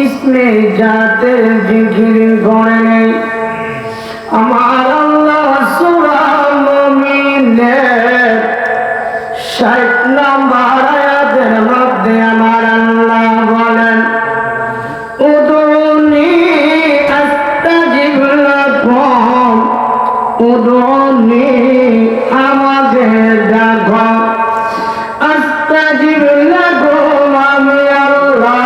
ইসমে যাতে জিকির করে নেই। আমার আল্লাহ সুরা নাম্বার উদনি আমাকে দেখো আস্তাজিব লাগুম আমি আল্লাহ।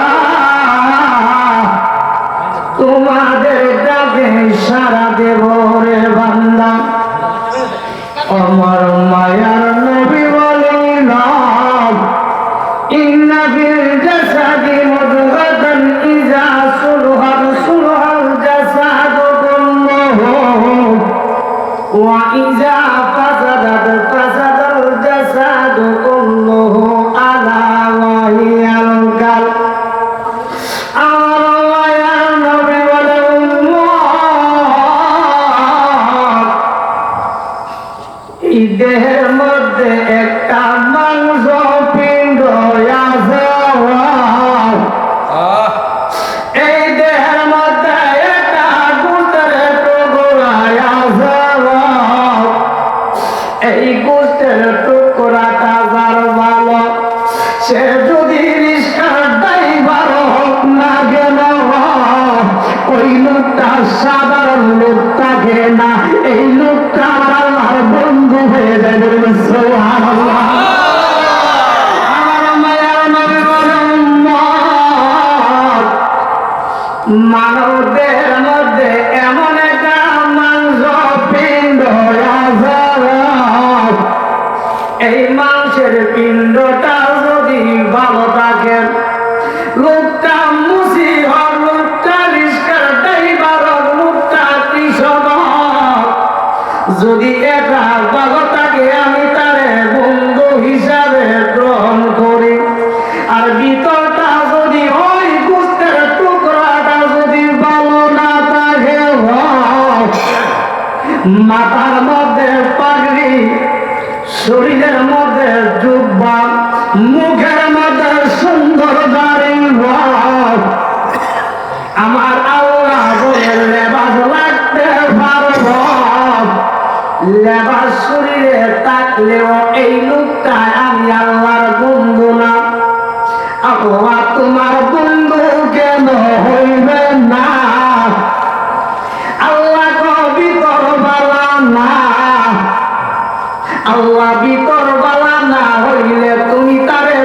তোমাদের ডাকে সারা দেব রে বান্দা। আমার এই গোষ্ঠের টুকরাটা যার ভালো সে যদি এটা আমি তারে বন্ধু হিসাবে গ্রহণ করি, আর ভিতরটা যদি ওই কুস্তের টুকরাটা যদি ভালো না থাকে মাথার মধ্যে পাগড়ি, শরীরের লেবার শরীরে থাকলেও এই লোকটা আমি আল্লাহর বন্ধু না। আবহাওয়া তোমার বন্ধু কেন হইবে না? আল্লাহ কবি করবালা না। আল্লাহ বিতরবালা না হইলে তুমি তারে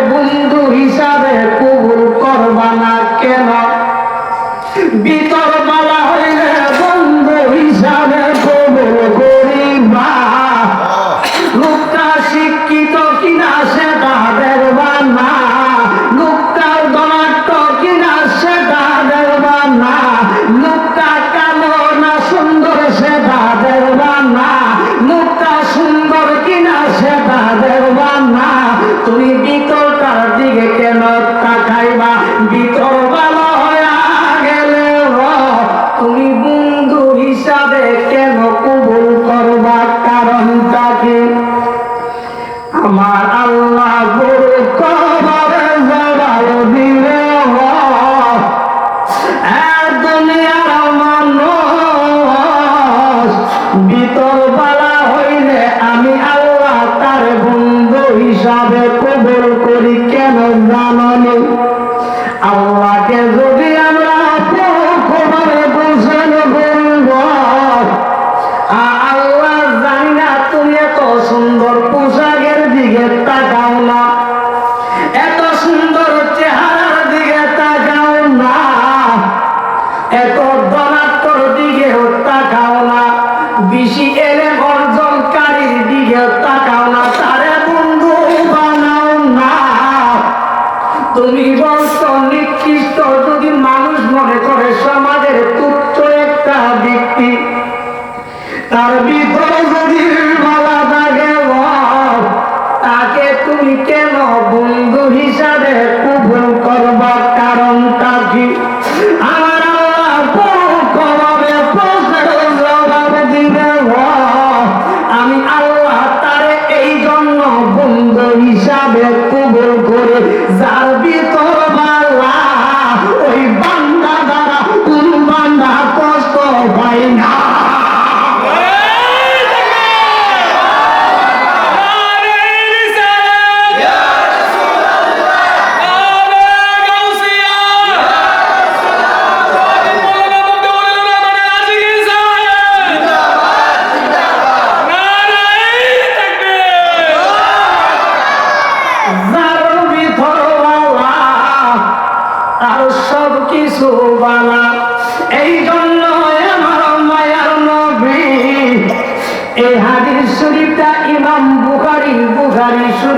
জানালে আল্লাহ তার ভিতরে যদি ভালো থাকে তাকে তুমি